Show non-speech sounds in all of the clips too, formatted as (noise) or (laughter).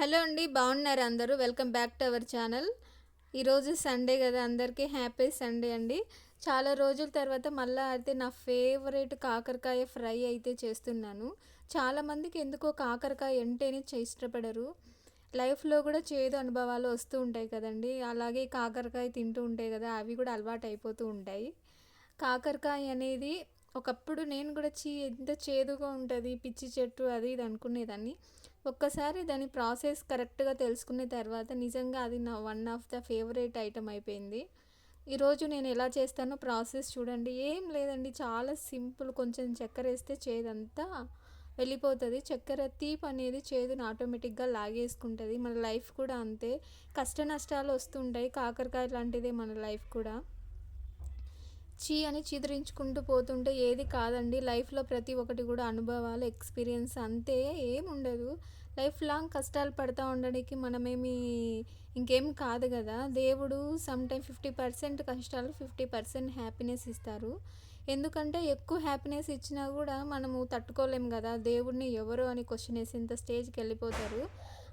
Hello అండి బాగున్నారు అందరూ? Welcome back to our channel. ఈరోజు సండే కదా అందరికీ హ్యాపీ సండే అండి. చాలా రోజుల తర్వాత మళ్ళీ అయితే నా ఫేవరెట్ కాకరకాయ ఫ్రై అయితే చేస్తున్నాను. చాలామందికి ఎందుకో కాకరకాయ అంటేనే చే- ఇష్టపడరు. లైఫ్లో కూడా చేదు అనుభవాలు వస్తూ ఉంటాయి కదండి. అలాగే కాకరకాయ తింటూ ఉంటాయి కదా అవి కూడా అలవాటు అయిపోతూ ఉంటాయి. కాకరకాయ అనేది ఒకప్పుడు నేను కూడా చీ ఎంత చేదుగా ఉంటుంది పిచ్చి చెట్టు అది ఇది అనుకునేదాన్ని. ఒక్కసారి దాని ప్రాసెస్ కరెక్ట్గా తెలుసుకున్న తర్వాత నిజంగా అది నా one of the favourite item అయిపోయింది. ఈరోజు నేను ఎలా చేస్తానో ప్రాసెస్ చూడండి. ఏం లేదండి. చాలా సింపుల్ కొంచెం చక్కెర వేస్తే చేదంతా వెళ్ళిపోతుంది. చక్కెర తీపి అనేది చేదుని ఆటోమేటిక్గా లాగేసుకుంటుంది. మన లైఫ్ కూడా అంతే. కష్ట నష్టాలు వస్తుంటాయి. కాకరకాయ లాంటిదే మన లైఫ్ కూడా. చీ అని చిదిరించుకుంటూ పోతుంటే ఏది కాదండి. లైఫ్లో ప్రతి ఒక్కటి కూడా అనుభవాలు ఎక్స్పీరియన్స్ అంతే ఏం ఉండదు. లైఫ్ లాంగ్ కష్టాలు పడతా ఉండడానికి మనమేమి ఇంకేం కాదు కదా. దేవుడు సమ్టైమ్ ఫిఫ్టీ పర్సెంట్ కష్టాలు ఫిఫ్టీ పర్సెంట్ హ్యాపీనెస్ ఇస్తారు. ఎందుకంటే ఎక్కువ హ్యాపీనెస్ ఇచ్చినా కూడా మనము తట్టుకోలేం కదా. దేవుడిని ఎవరు అని క్వశ్చన్ వేసేంత స్టేజ్కి వెళ్ళిపోతారు.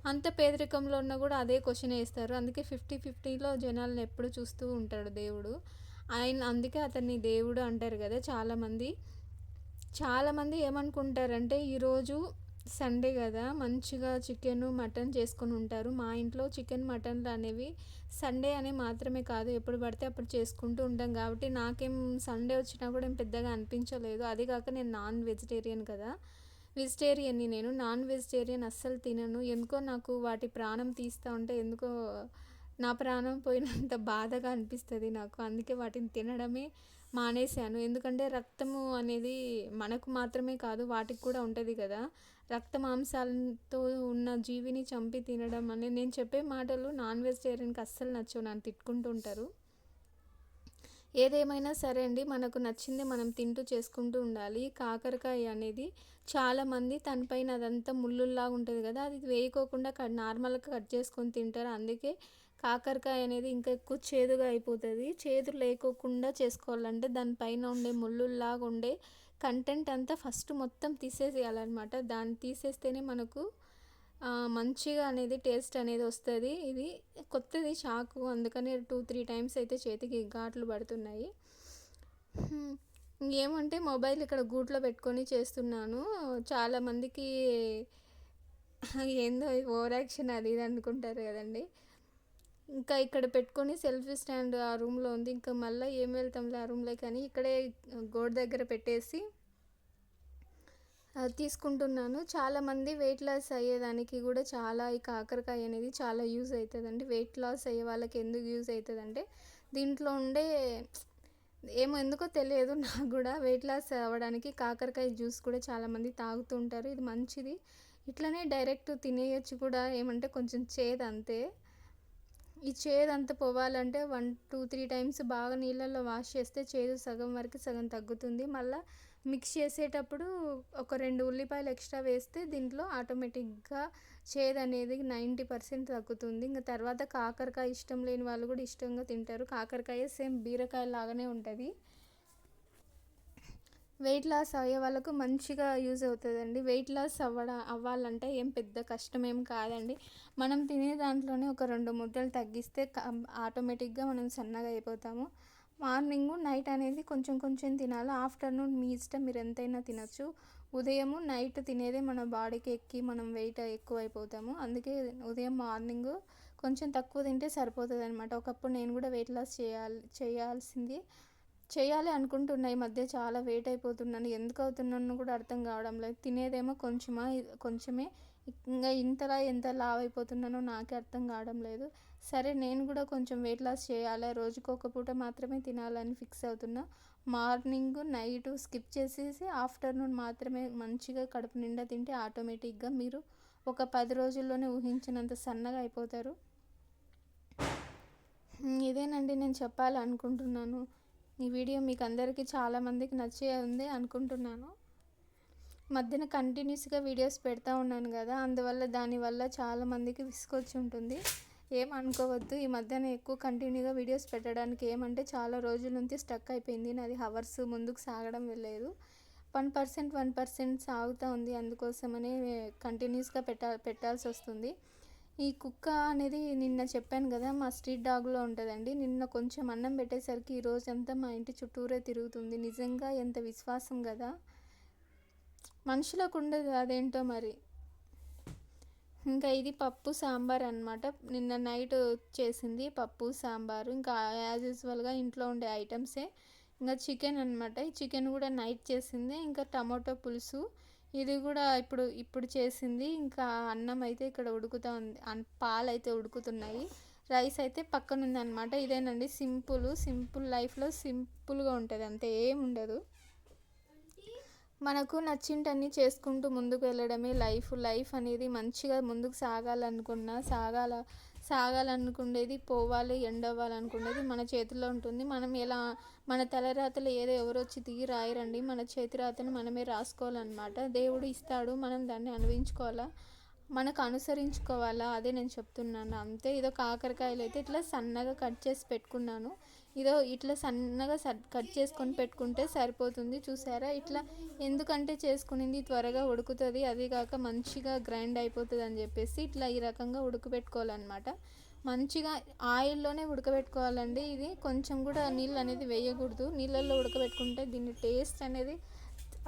అంత పేదరికంలో ఉన్నా కూడా అదే క్వశ్చన్ వేస్తారు. అందుకే ఫిఫ్టీ ఫిఫ్టీలో జనాలను ఎప్పుడు చూస్తూ ఉంటాడు దేవుడు. ఆయన అందుకే అతన్ని దేవుడు అంటారు కదా చాలామంది. చాలామంది ఏమనుకుంటారంటే ఈరోజు సండే కదా మంచిగా చికెన్ మటన్ చేసుకొని ఉంటారు. మా ఇంట్లో చికెన్ మటన్లు అనేవి సండే అనే మాత్రమే కాదు ఎప్పుడు పడితే అప్పుడు చేసుకుంటూ ఉంటాం. కాబట్టి నాకేం సండే వచ్చినా కూడా ఏం పెద్దగా అనిపించలేదు. అది కాక నేను నాన్ వెజిటేరియన్ కదా. వెజిటేరియన్ని నేను. నాన్ వెజిటేరియన్ అస్సలు తినను. ఎందుకో నాకు వాటి ప్రాణం తీస్తూ ఉంటే ఎందుకో నా ప్రాణం పోయినంత బాధగా అనిపిస్తుంది నాకు. అందుకే వాటిని తినడమే మానేశాను. ఎందుకంటే రక్తము అనేది మనకు మాత్రమే కాదు వాటికి కూడా ఉంటుంది కదా. రక్త మాంసాలతో ఉన్న జీవిని చంపి తినడం అనేది నేను చెప్పే మాటలు నాన్ వెజిటేరియన్కి అస్సలు నచ్చవు. నన్ను తిట్టుకుంటుంటారు ఏదేమైనా సరే అండి మనకు నచ్చింది మనం తింటూ చేసుకుంటూ ఉండాలి. కాకరకాయ అనేది చాలామంది తనపైన అదంతా ముళ్ళుల్లాగా ఉంటుంది కదా. అది వేయకోకుండా కట్ నార్మల్గా కట్ చేసుకొని తింటారు. అందుకే కాకరకాయ అనేది ఇంకా ఎక్కువ చేదుగా అయిపోతుంది. చేదు లేకోకుండా చేసుకోవాలంటే దానిపైన ఉండే ముళ్ళుల్లాగా ఉండే కంటెంట్ అంతా ఫస్ట్ మొత్తం తీసేసేయాలన్నమాట. దాన్ని తీసేస్తేనే మనకు మంచిగా అనేది టేస్ట్ అనేది వస్తుంది. ఇది కొత్తది చాకు అందుకని టూ త్రీ టైమ్స్ అయితే చేతికి ఘాట్లు పడుతున్నాయి. ఏమంటే మొబైల్ ఇక్కడ గూట్లో పెట్టుకొని చేస్తున్నాను. చాలామందికి ఏందో ఓవర్ యాక్షన్ అది ఇది అనుకుంటారు కదండి. ఇంకా ఇక్కడ పెట్టుకొని సెల్ఫీ స్టాండ్ ఆ రూమ్లో ఉంది. ఇంకా మళ్ళీ ఏం వెళ్తాంలే ఆ రూమ్లో కానీ ఇక్కడే గోడ దగ్గర పెట్టేసి తీసుకుంటున్నాను. చాలామంది వెయిట్ లాస్ అయ్యేదానికి కూడా చాలా ఈ కాకరకాయ అనేది చాలా యూజ్ అవుతుందండి వెయిట్ లాస్ అయ్యే వాళ్ళకి ఎందుకు యూజ్ అవుతుందంటే దీంట్లో ఉండే ఏమో ఎందుకో తెలియదు. (laughs) నాకు కూడా వెయిట్ లాస్ అవ్వడానికి కాకరకాయ జ్యూస్ కూడా చాలామంది తాగుతుంటారు. ఇది మంచిది. ఇట్లనే డైరెక్ట్ తినేయచ్చు కూడా. ఏమంటే కొంచెం చేదు అంతే. ఈ చేదు పోవాలంటే వన్ టూ త్రీ టైమ్స్ బాగా నీళ్ళల్లో వాష్ చేస్తే చేదు సగం వరకు సగం తగ్గుతుంది. మళ్ళీ మిక్స్ చేసేటప్పుడు ఒక రెండు ఉల్లిపాయలు ఎక్స్ట్రా వేస్తే దీంట్లో ఆటోమేటిక్గా చేదు అనేది నైంటీ పర్సెంట్ తగ్గుతుంది. ఇంకా తర్వాత కాకరకాయ ఇష్టం లేని వాళ్ళు కూడా ఇష్టంగా తింటారు. కాకరకాయ సేమ్ బీరకాయ లాగానే ఉంటుంది. వెయిట్ లాస్ అయ్యే వాళ్ళకు మంచిగా యూజ్ అవుతుందండి. వెయిట్ లాస్ అవ్వడం అవ్వాలంటే ఏం పెద్ద కష్టం ఏం కాదండి. మనం తినే దాంట్లోనే ఒక రెండు ముద్దలు తగ్గిస్తే ఆటోమేటిక్గా మనం సన్నగా అయిపోతాము. మార్నింగ్ నైట్ అనేది కొంచెం కొంచెం తినాలి. ఆఫ్టర్నూన్ మీ ఇష్టం మీరు ఎంతైనా తినొచ్చు. ఉదయము నైట్ తినేదే మన బాడీకి ఎక్కి మనం వెయిట్ ఎక్కువ అయిపోతాము అందుకే ఉదయం మార్నింగ్ కొంచెం తక్కువ తింటే సరిపోతుంది అనమాట ఒకప్పుడు నేను కూడా వెయిట్ లాస్ చేయాలి చేయాల్సింది చేయాలి అనుకుంటున్నా. ఈ మధ్య చాలా వెయిట్ అయిపోతున్నాను. ఎందుకు అవుతున్నాను కూడా అర్థం కావడం లేదు. తినేదేమో కొంచెమా కొంచెమే. ఇంకా ఇంతలా ఎంత లావ్ అయిపోతున్నానో నాకే అర్థం కావడం లేదు. సరే నేను కూడా కొంచెం వెయిట్ లాస్ చేయాలి. రోజుకు ఒక పూట మాత్రమే తినాలని ఫిక్స్ అవుతున్నా. మార్నింగ్ నైట్ స్కిప్ చేసేసి ఆఫ్టర్నూన్ మాత్రమే మంచిగా కడుపు నిండా తింటే ఆటోమేటిక్గా మీరు ఒక పది రోజుల్లోనే ఊహించినంత సన్నగా అయిపోతారు. ఇదేనండి నేను చెప్పాలనుకుంటున్నాను. ఈ వీడియో మీకు అందరికీ చాలామందికి నచ్చే ఉంది అనుకుంటున్నాను. మధ్యన కంటిన్యూస్గా వీడియోస్ పెడతా ఉన్నాను కదా అందువల్ల దానివల్ల చాలామందికి విసుకొచ్చి ఉంటుంది. ఏం అనుకోవద్దు ఈ మధ్యన ఎక్కువ కంటిన్యూగా వీడియోస్ పెట్టడానికి ఏమంటే చాలా రోజుల నుంచి స్టక్ అయిపోయింది. నాది హవర్స్ ముందుకు సాగడం లేదు. వన్ పర్సెంట్ వన్ పర్సెంట్ సాగుతూ ఉంది అందుకోసమనే కంటిన్యూస్గా పెట్టా పెట్టాల్సి వస్తుంది ఈ కుక్క అనేది నిన్న చెప్పాను కదా మా స్ట్రీట్ డాగ్లో ఉంటుందండి. నిన్న కొంచెం అన్నం పెట్టేసరికి ఈ రోజంతా మా ఇంటి చుట్టూరే తిరుగుతుంది. నిజంగా ఎంత విశ్వాసం కదా. మనుషులకు ఉండదు అదేంటో మరి. ఇంకా ఇది పప్పు సాంబార్ అనమాట నిన్న నైట్ చేసింది పప్పు సాంబారు. ఇంకా యాజ్ యూజువల్గా ఇంట్లో ఉండే ఐటమ్సే. ఇంకా చికెన్ అనమాట ఈ చికెన్ కూడా నైట్ చేసింది. ఇంకా టమాటో పులుసు. ఇది కూడా ఇప్పుడు ఇప్పుడు చేసింది. ఇంకా అన్నం అయితే ఇక్కడ ఉడుకుతూ ఉంది. పాలు అయితే ఉడుకుతున్నాయి. రైస్ అయితే పక్కన ఉంది అనమాట ఇదేనండి సింపుల్. సింపుల్ లైఫ్లో సింపుల్గా ఉంటుంది. అంతే ఏం ఉండదు. మనకు నచ్చింటన్నీ చేసుకుంటూ ముందుకు వెళ్ళడమే లైఫ్. లైఫ్ అనేది మంచిగా ముందుకు సాగాలనుకున్నా సాగాల సాగాలనుకునేది పోవాలి ఎండ్ అవ్వాలనుకునేది మన చేతిలో ఉంటుంది. మనం ఎలా మన తలరాతలు ఏదో ఎవరు వచ్చి దిగి రాయరండి. మన చేతి రాతను మనమే రాసుకోవాలన్నమాట. దేవుడు ఇస్తాడు మనం దాన్ని అనుభవించుకోవాలా? మనకు అనుసరించుకోవాలా? అదే నేను చెప్తున్నాను. అంతే ఇదొక కాకరకాయలు అయితే ఇట్లా సన్నగా కట్ చేసి పెట్టుకున్నాను. ఇదో ఇట్లా సన్నగా కట్ చేసుకొని పెట్టుకుంటే సరిపోతుంది చూసారా? ఇట్లా ఎందుకంటే చేసుకునింది త్వరగా ఉడుకుతుంది అది కాక మంచిగా గ్రైండ్ అయిపోతుంది అని చెప్పేసి ఇట్లా ఈ రకంగా ఉడకబెట్టుకోవాలన్నమాట. మంచిగా ఆయిల్లోనే ఉడకబెట్టుకోవాలండి. ఇది కొంచెం కూడా నీళ్ళు అనేది వేయకూడదు. నీళ్ళల్లో ఉడకబెట్టుకుంటే దీని టేస్ట్ అనేది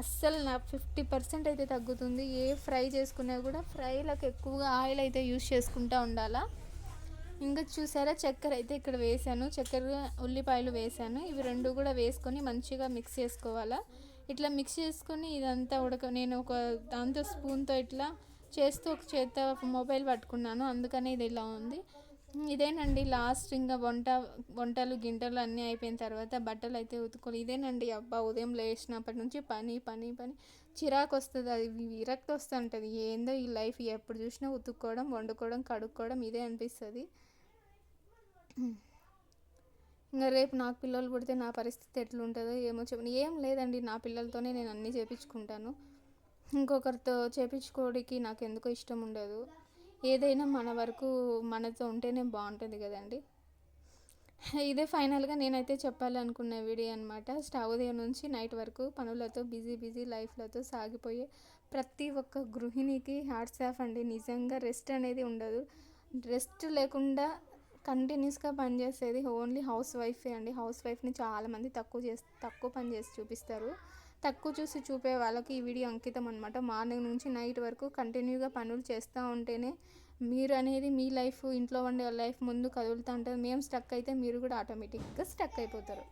అస్సలు నా ఫిఫ్టీ పర్సెంట్ అయితే తగ్గుతుంది. ఏ ఫ్రై చేసుకున్నా కూడా ఫ్రైలకు ఎక్కువగా ఆయిల్ అయితే యూస్ చేసుకుంటూ ఉండాలా? ఇంకా చూసారా? చక్కెర అయితే ఇక్కడ వేసాను. చక్కెర ఉల్లిపాయలు వేసాను. ఇవి రెండు కూడా వేసుకొని మంచిగా మిక్స్ చేసుకోవాలా. ఇట్లా మిక్స్ చేసుకొని ఇదంతా ఉడక నేను ఒక దాంతో స్పూన్తో ఇట్లా చేస్తూ ఒక చేత మొబైల్ పట్టుకున్నాను. అందుకనే ఇది ఇలా ఉంది. ఇదేనండి లాస్ట్ ఇంకా వంట వంటలు గింటలు అన్నీ అయిపోయిన తర్వాత బట్టలు అయితే ఉతుకోవాలి ఇదేనండి అబ్బా ఉదయం లేచినప్పటి నుంచి పని పని పని. చిరాకు వస్తుంది అది విరక్తి వస్తుంటుంది. ఏందో ఈ లైఫ్ ఎప్పుడు చూసినా ఉతుక్కోవడం వండుకోవడం కడుక్కోవడం ఇదే అనిపిస్తుంది. ఇంకా రేపు నాకు పిల్లలు పుడితే నా పరిస్థితి ఎట్లుంటుందో ఏమో చెప్పండి ఏం లేదండి నా పిల్లలతోనే నేను అన్నీ చేపించుకుంటాను. ఇంకొకరితో చేపించుకోవడానికి నాకు ఎందుకో ఇష్టం ఉండదు. ఏదైనా మన వరకు మనతో ఉంటేనే బాగుంటుంది కదండి. ఇదే ఫైనల్గా నేనైతే చెప్పాలనుకున్న వీడియో అనమాట స్టవ్ ఉదయం నుంచి నైట్ వరకు పనులతో బిజీ బిజీ లైఫ్లతో సాగిపోయే ప్రతి ఒక్క గృహిణికి హార్ట్స్ ఆఫ్ అండి. నిజంగా రెస్ట్ అనేది ఉండదు. రెస్ట్ లేకుండా కంటిన్యూస్గా పనిచేసేది ఓన్లీ హౌస్ వైఫే అండి. హౌస్ వైఫ్ని చాలామంది తక్కువ చేసి తక్కువ పని చేసి చూపిస్తారు. తక్కువ చూసి చూపే వాళ్ళకి ఈ వీడియో అంకితం అనమాట మార్నింగ్ నుంచి నైట్ వరకు కంటిన్యూగా పనులు చేస్తూ ఉంటేనే మీరు అనేది మీ లైఫ్ ఇంట్లో ఉండే లైఫ్ ముందు కదులుతూ ఉంటుంది. మేము స్టక్ అయితే మీరు కూడా ఆటోమేటిక్గా స్టక్ అయిపోతారు.